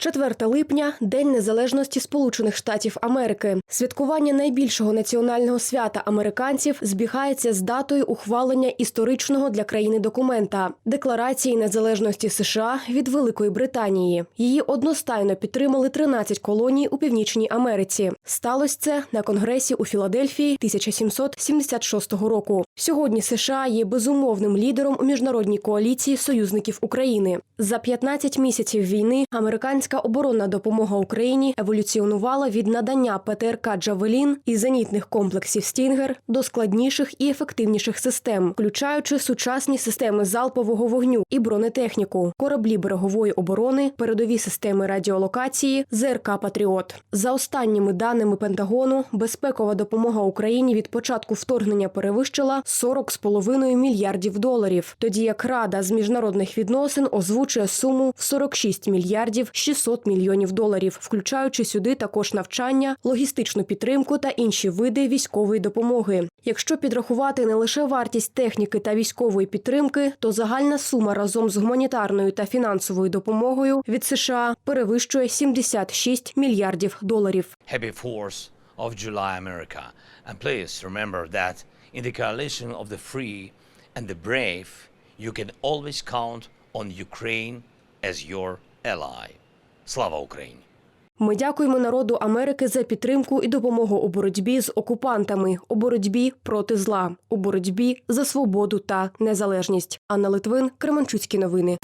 4 липня День Незалежності Сполучених Штатів Америки. Святкування найбільшого національного свята американців збігається з датою ухвалення історичного для країни документа Декларації незалежності США від Великої Британії. Її одностайно підтримали 13 колоній у Північній Америці. Сталося це на конгресі у Філадельфії 1776 року. Сьогодні США є безумовним лідером у міжнародній коаліції союзників України. За 15 місяців війни американська оборонна допомога Україні еволюціонувала від надання ПТРК Джавелін і зенітних комплексів Стінгер до складніших і ефективніших систем, включаючи сучасні системи залпового вогню і бронетехніку, кораблі берегової оборони, передові системи радіолокації, ЗРК Патріот. За останніми даними Пентагону, безпекова допомога Україні від початку вторгнення перевищила 40,5 мільярдів доларів, тоді як Рада з міжнародних відносин озвучує суму в 46 мільярдів 600 мільйонів доларів, включаючи сюди також навчання, логістичну підтримку та інші види військової допомоги. Якщо підрахувати не лише вартість техніки та військової підтримки, то загальна сума разом з гуманітарною та фінансовою допомогою від США перевищує 76 мільярдів доларів. Happy 4th of July, America. And please remember that in the coalition of the free and the brave, you can always count on Ukraine as your ally. Слава Україні! Ми дякуємо народу Америки за підтримку і допомогу у боротьбі з окупантами, у боротьбі проти зла, у боротьбі за свободу та незалежність. Анна Литвин, Кременчуцькі новини.